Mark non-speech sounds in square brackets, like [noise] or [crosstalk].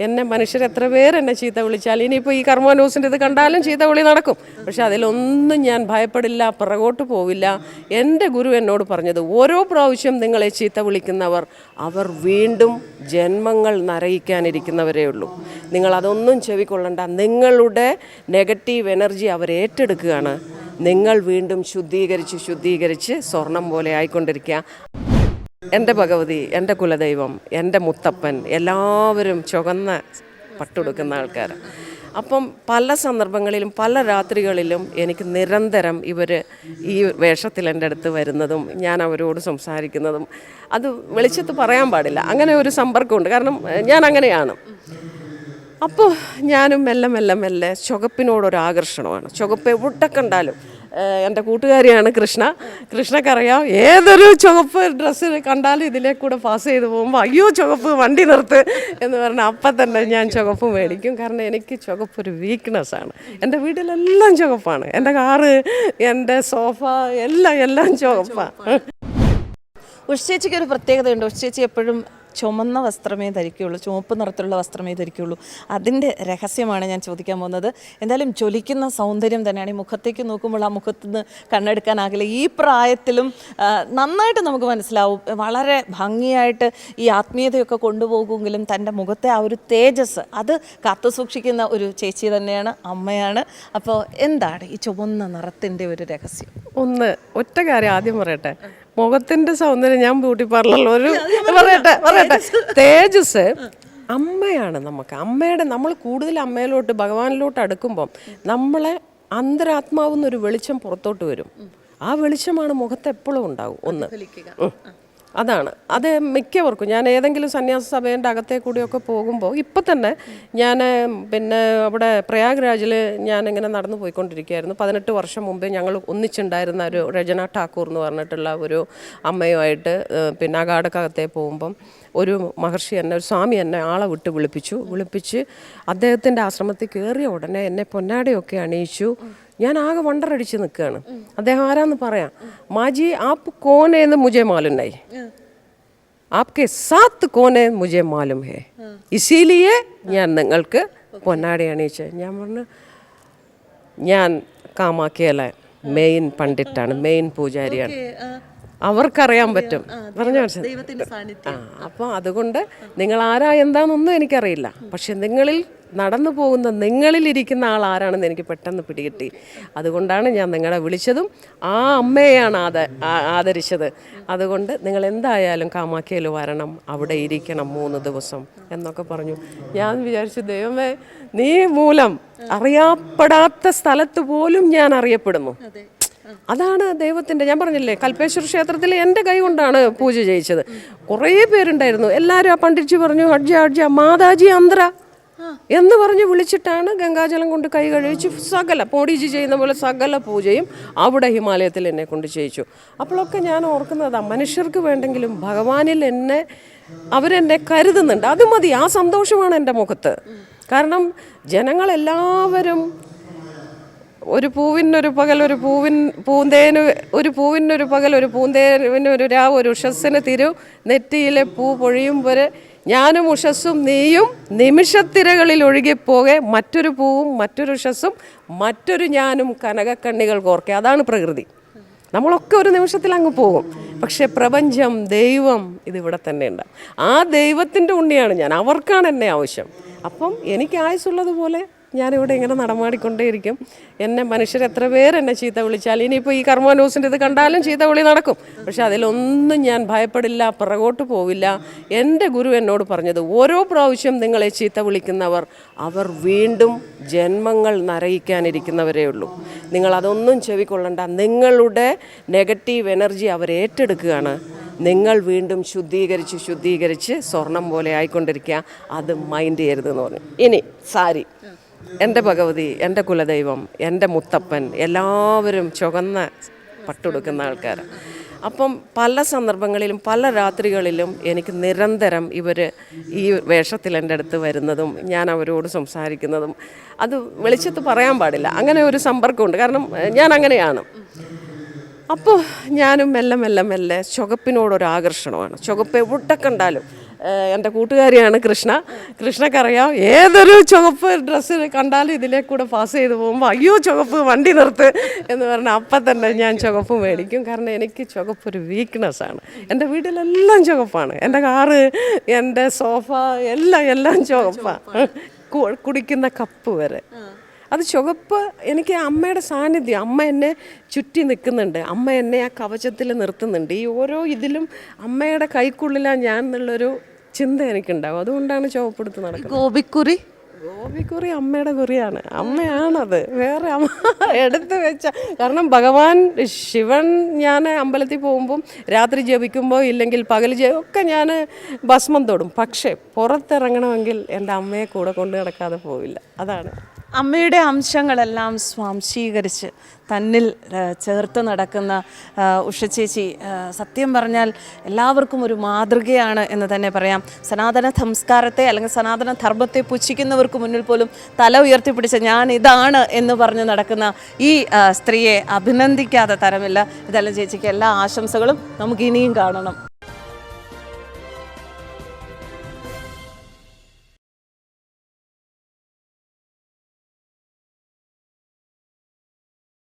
എന്നെ മനുഷ്യർ എത്ര പേര് എന്നെ ചീത്ത വിളിച്ചാൽ ഇനിയിപ്പോൾ ഈ കർമ്മ ന്യൂസിന്റെ ഇത് കണ്ടാലും ചീത്ത വിളി നടക്കും. പക്ഷെ അതിലൊന്നും ഞാൻ ഭയപ്പെടില്ല പിറകോട്ട് പോവില്ല. എന്റെ ഗുരു എന്നോട് പറഞ്ഞത് ഓരോ പ്രാവശ്യം നിങ്ങളെ ചീത്ത വിളിക്കുന്നവർ അവർ വീണ്ടും ജന്മങ്ങൾ നരയിക്കാനിരിക്കുന്നവരേ ഉള്ളൂ. നിങ്ങളതൊന്നും ചെവിക്കൊള്ളണ്ട. നിങ്ങളുടെ നെഗറ്റീവ് എനർജി അവരേറ്റെടുക്കുകയാണ് നിങ്ങൾ വീണ്ടും ശുദ്ധീകരിച്ച് ശുദ്ധീകരിച്ച് സ്വർണം പോലെ ആയിക്കൊണ്ടിരിക്കുക. എന്റെ ഭഗവതി എന്റെ കുലദൈവം എന്റെ മുത്തപ്പൻ എല്ലാവരും ചുവന്ന പട്ടുടുക്കുന്ന ആൾക്കാരാണ് അപ്പം പല സന്ദർഭങ്ങളിലും പല രാത്രികളിലും എനിക്ക് നിരന്തരം ഇവർ ഈ വേഷത്തിൽ എന്റെ അടുത്ത് വരുന്നതും ഞാൻ അവരോട് സംസാരിക്കുന്നതും അത് വെളിച്ചത്ത് പറയാൻ പാടില്ല. അങ്ങനെ ഒരു സമ്പർക്കമുണ്ട്. കാരണം ഞാൻ അങ്ങനെയാണ്. അപ്പോൾ ഞാനും മെല്ലെ മെല്ലെ മെല്ലെ ചുവപ്പിനോടൊരാകർഷണമാണ്. ചുവപ്പ് എവിടെ കണ്ടാലും എന്റെ കൂട്ടുകാരിയാണ് കൃഷ്ണ. കൃഷ്ണക്കറിയാം ഏതൊരു ചുവപ്പ് ഡ്രസ്സ് കണ്ടാലും ഇതിലേ കൂടെ പാസ് ചെയ്ത് പോകുമ്പോൾ അയ്യോ ചുവപ്പ് വണ്ടി നിർത്ത് എന്ന് പറഞ്ഞാൽ അപ്പം തന്നെ ഞാൻ ചുവപ്പ് മേടിക്കും. കാരണം എനിക്ക് ചുവപ്പ് ഒരു വീക്ക്നെസ് ആണ്. എന്റെ വീട്ടിലെല്ലാം ചുവപ്പാണ്. എന്റെ കാറ് എന്റെ സോഫ എല്ലാം എല്ലാം ചുവപ്പാണ് ഉഷേച്ചിക്ക് ഒരു പ്രത്യേകതയുണ്ട്. ഉഷേച്ചി എപ്പോഴും ചുമന്ന വസ്ത്രമേ ധരിക്കുകയുള്ളൂ ചുവപ്പ് നിറത്തിലുള്ള വസ്ത്രമേ ധരിക്കുകയുള്ളൂ. അതിന്റെ രഹസ്യമാണ് ഞാൻ ചോദിക്കാൻ പോകുന്നത്. എന്തായാലും ജ്വലിക്കുന്ന സൗന്ദര്യം തന്നെയാണ് ഈ മുഖത്തേക്ക് നോക്കുമ്പോൾ ആ മുഖത്ത് നിന്ന് കണ്ണെടുക്കാനാകില്ല. ഈ പ്രായത്തിലും നന്നായിട്ട് നമുക്ക് മനസ്സിലാവും. വളരെ ഭംഗിയായിട്ട് ഈ ആത്മീയതയൊക്കെ കൊണ്ടുപോകുമെങ്കിലും തന്റെ മുഖത്തെ ആ ഒരു തേജസ് അത് കാത്തു സൂക്ഷിക്കുന്ന ഒരു ചേച്ചി തന്നെയാണ് അമ്മയാണ്. അപ്പോൾ എന്താണ് ഈ ചുവന്ന നിറത്തിന്റെ ഒരു രഹസ്യം? ഒന്ന് ഒറ്റ കാര്യം ആദ്യം പറയട്ടെ. മുഖത്തിന്റെ സൗന്ദര്യം ഞാൻ ബ്യൂട്ടി പാർലറിൽ ഒരു [laughs] പറയട്ടെ പറയട്ടെ. തേജസ്. അമ്മയാണ് നമുക്ക്. അമ്മയുടെ നമ്മൾ കൂടുതൽ അമ്മയിലോട്ട് ഭഗവാനിലോട്ട് അടുക്കുമ്പം നമ്മളെ അന്തരാത്മാവുന്നൊരു വെളിച്ചം പുറത്തോട്ട് വരും. ആ വെളിച്ചമാണ് മുഖത്ത് എപ്പോഴും ഉണ്ടാവും. ഒന്ന്. അതാണ്. അത് മിക്കവർക്കും. ഞാൻ ഏതെങ്കിലും സന്യാസ സഭേന്റെ അകത്തെ കൂടിയൊക്കെ പോകുമ്പോൾ ഇപ്പം തന്നെ ഞാൻ പിന്നെ അവിടെ പ്രയാഗ്രാജിൽ ഞാനിങ്ങനെ നടന്നു പോയിക്കൊണ്ടിരിക്കുകയായിരുന്നു പതിനെട്ട് വർഷം മുമ്പേ ഞങ്ങൾ ഒന്നിച്ചുണ്ടായിരുന്ന ഒരു രചന ഠാക്കൂർ എന്ന് പറഞ്ഞിട്ടുള്ള ഒരു അമ്മയുമായിട്ട് പിന്നെ അഗാഡക്കകത്തെ പോകുമ്പം ഒരു മഹർഷി എന്നെ ഒരു സ്വാമി എന്നെ ആളെ വിട്ട് വിളിപ്പിച്ചു. വിളിപ്പിച്ച് അദ്ദേഹത്തിന്റെ ആശ്രമത്തിൽ കയറിയ ഉടനെ എന്നെ പൊന്നാടയൊക്കെ അണിയിച്ചു. ഞാൻ ആകെ വണ്ടറടിച്ച് നിൽക്കുകയാണ് അദ്ദേഹം ആരാന്ന് പറയാം? മാജി ആപ്പ് കോനെന്ന് മുജെ മാലുണ്ടായി ആപ്കെ സാത്ത് കോനെ മുജെ മാലും ഹേ. ഇസീലിയെ ഞാൻ നിങ്ങൾക്ക് പൊന്നാടി അണിയിച്ച. ഞാൻ പറഞ്ഞു ഞാൻ കാമാക്കിയല മെയിൻ പണ്ഡിറ്റാണ് മെയിൻ പൂജാരിയാണ്. അവർക്കറിയാൻ പറ്റും. പറഞ്ഞു മനസ്സിലായി? ആ അപ്പോൾ അതുകൊണ്ട് നിങ്ങൾ ആരാ എന്താണെന്നൊന്നും എനിക്കറിയില്ല. പക്ഷെ നിങ്ങളിൽ നടന്നു പോകുന്ന നിങ്ങളിലിരിക്കുന്ന ആൾ ആരാണെന്ന് എനിക്ക് പെട്ടെന്ന് പിടികിട്ടി. അതുകൊണ്ടാണ് ഞാൻ നിങ്ങളെ വിളിച്ചതും ആ അമ്മയെയാണ് ആദ ആദരിച്ചത്. അതുകൊണ്ട് നിങ്ങൾ എന്തായാലും കാമാക്കിയിൽ വരണം അവിടെ ഇരിക്കണം മൂന്ന് ദിവസം എന്നൊക്കെ പറഞ്ഞു. ഞാൻ വിചാരിച്ചു ദൈവമേ നീ മൂലം അറിയപ്പെടാത്ത സ്ഥലത്ത് പോലും ഞാൻ അറിയപ്പെടുന്നു. അതാണ് ദൈവത്തിന്റെ ഞാൻ പറഞ്ഞില്ലേ കൽപ്പേശ്വര ക്ഷേത്രത്തിൽ എന്റെ കൈ കൊണ്ടാണ് പൂജ ചെയ്യിച്ചത്. കുറേ പേരുണ്ടായിരുന്നു. എല്ലാവരും ആ പണ്ഡിറ്റ് പറഞ്ഞു അഡ്ജ അഡ്ജ മാതാജി അന്തര. എന്ന് പറഞ്ഞ് വിളിച്ചിട്ടാണ് ഗംഗാജലം കൊണ്ട് കൈ കഴിച്ച് സകല പോടിജി ചെയ്യുന്ന പോലെ സകല പൂജയും അവിടെ ഹിമാലയത്തിൽ എന്നെ കൊണ്ട് ചെയ്യിച്ചു. അപ്പോഴൊക്കെ ഞാൻ ഓർക്കുന്നത് മനുഷ്യർക്ക് വേണ്ടെങ്കിലും ഭഗവാനിൽ എന്നെ അവരെന്നെ കരുതുന്നുണ്ട്. അത് മതി ആ സന്തോഷമാണ് എന്റെ മുഖത്ത്. കാരണം ജനങ്ങളെല്ലാവരും ഒരു പൂവിനൊരു പകൽ ഒരു പൂവിൻ പൂന്തേന് ഒരു പൂവിനൊരു പകൽ ഒരു പൂന്തേനൊരു രാവ് ഒരു ഉഷസ്സിന് തിരു നെറ്റിയിലെ പൂ പൊഴിയും വരെ ഞാനും ഉഷസ്സും നീയും നിമിഷത്തിരകളിൽ ഒഴുകിപ്പോകെ മറ്റൊരു പൂവും മറ്റൊരു ഉഷസ്സും മറ്റൊരു ഞാനും കനകക്കണ്ണികൾ കോർക്കെ. അതാണ് പ്രകൃതി. നമ്മളൊക്കെ ഒരു നിമിഷത്തിൽ അങ്ങ് പോകും. പക്ഷേ പ്രപഞ്ചം ദൈവം ഇതിവിടെ തന്നെ ഉണ്ട്. ആ ദൈവത്തിന്റെ ഉണ്ണിയാണ് ഞാൻ. അവർക്കാണ് എന്നെ ആവശ്യം. അപ്പം എനിക്ക് ആയുസുള്ളതുപോലെ ഞാനിവിടെ ഇങ്ങനെ നടമാടിക്കൊണ്ടേയിരിക്കും. എന്നെ മനുഷ്യർ എത്ര പേര് എന്നെ ചീത്ത വിളിച്ചാൽ ഇനിയിപ്പോൾ ഈ കർമ്മ ന്യൂസിന്റെ ഇത് കണ്ടാലും ചീത്ത വിളി നടക്കും. പക്ഷെ അതിലൊന്നും ഞാൻ ഭയപ്പെടില്ല പിറകോട്ട് പോവില്ല. എന്റെ ഗുരു എന്നോട് പറഞ്ഞത് ഓരോ പ്രാവശ്യം നിങ്ങളെ ചീത്ത വിളിക്കുന്നവർ അവർ വീണ്ടും ജന്മങ്ങൾ നരയിക്കാനിരിക്കുന്നവരേ ഉള്ളൂ. നിങ്ങളതൊന്നും ചെവിക്കൊള്ളണ്ട. നിങ്ങളുടെ നെഗറ്റീവ് എനർജി അവരേറ്റെടുക്കുകയാണ് നിങ്ങൾ വീണ്ടും ശുദ്ധീകരിച്ച് ശുദ്ധീകരിച്ച് സ്വർണം പോലെ ആയിക്കൊണ്ടിരിക്കുക. അത് മൈൻഡ് ചെയ്യരുതെന്ന് പറഞ്ഞു. ഇനി സാരി. എന്റെ ഭഗവതി എന്റെ കുലദൈവം എന്റെ മുത്തപ്പൻ എല്ലാവരും ചുവന്ന പട്ടുടുക്കുന്ന ആൾക്കാരാണ് അപ്പം പല സന്ദർഭങ്ങളിലും പല രാത്രികളിലും എനിക്ക് നിരന്തരം ഇവർ ഈ വേഷത്തിൽ എന്റെ അടുത്ത് വരുന്നതും ഞാൻ അവരോട് സംസാരിക്കുന്നതും അത് വെളിച്ചത്ത് പറയാൻ പാടില്ല. അങ്ങനെ ഒരു സമ്പർക്കമുണ്ട്. കാരണം ഞാൻ അങ്ങനെയാണ്. അപ്പോൾ ഞാനും മെല്ലെ മെല്ലെ മെല്ലെ ചുവപ്പിനോടൊരാകർഷണമാണ്. ചുവപ്പ് എവിടെ കണ്ടാലും എന്റെ കൂട്ടുകാരിയാണ് കൃഷ്ണ. കൃഷ്ണക്കറിയാം ഏതൊരു ചുവപ്പ് ഡ്രസ്സ് കണ്ടാലും ഇതിലെ കൂടെ പാസ് ചെയ്ത് പോകുമ്പോൾ അയ്യോ ചുവപ്പ് വണ്ടി നിർത്ത് എന്ന് പറഞ്ഞാൽ അപ്പം തന്നെ ഞാൻ ചുവപ്പ് മേടിക്കും. കാരണം എനിക്ക് ചുവപ്പ് ഒരു വീക്ക്നെസ് ആണ്. എന്റെ വീട്ടിലെല്ലാം ചുവപ്പാണ്. എന്റെ കാറ് എന്റെ സോഫ എല്ലാം എല്ലാം ചുവപ്പാണ് കുടിക്കുന്ന കപ്പ് വരെ. അത് ചുവപ്പ് എനിക്ക് അമ്മയുടെ സാന്നിധ്യം. അമ്മ എന്നെ ചുറ്റി നിൽക്കുന്നുണ്ട്. അമ്മ എന്നെ ആ കവചത്തിൽ നിർത്തുന്നുണ്ട്. ഈ ഓരോ ഇതിലും അമ്മയുടെ കൈക്കുള്ളിലാണ് ഞാൻ എന്നുള്ളൊരു ചിന്ത എനിക്കുണ്ടാവും. അതുകൊണ്ടാണ് ചുവപ്പെടുത്ത് നടക്കുന്നത്. ഗോപിക്കുറി? ഗോപിക്കുറി അമ്മയുടെ കുറിയാണ്. അമ്മയാണത്. വേറെ അമ്മ എടുത്തു വെച്ച കാരണം ഭഗവാൻ ശിവൻ ഞാൻ അമ്പലത്തിൽ പോകുമ്പോൾ രാത്രി ജപിക്കുമ്പോൾ ഇല്ലെങ്കിൽ പകൽ ഒക്കെ ഞാൻ ഭസ്മം തൊടും. പക്ഷേ പുറത്തിറങ്ങണമെങ്കിൽ എന്റെ അമ്മയെ കൂടെ കൊണ്ട് നടക്കാതെ പോവില്ല. അതാണ്. അമ്മയുടെ അംശങ്ങളെല്ലാം സ്വാംശീകരിച്ച് തന്നിൽ ചേർത്ത് നടക്കുന്ന ഉഷചേച്ചി ഉഷ ചേച്ചി സത്യം പറഞ്ഞാൽ എല്ലാവർക്കും ഒരു മാതൃകയാണ് എന്ന് തന്നെ പറയാം. സനാതന സംസ്കാരത്തെ അല്ലെങ്കിൽ സനാതന ധർമ്മത്തെ പുച്ഛിക്കുന്നവർക്ക് മുന്നിൽ പോലും തല ഉയർത്തിപ്പിടിച്ച ഞാൻ ഇതാണ് എന്ന് പറഞ്ഞ് നടക്കുന്ന ഈ സ്ത്രീയെ അഭിനന്ദിക്കാതെ തരമില്ല. ഇതെല്ലാം ചേച്ചിക്ക് എല്ലാ ആശംസകളും നമുക്ക് ഇനിയും കാണണം.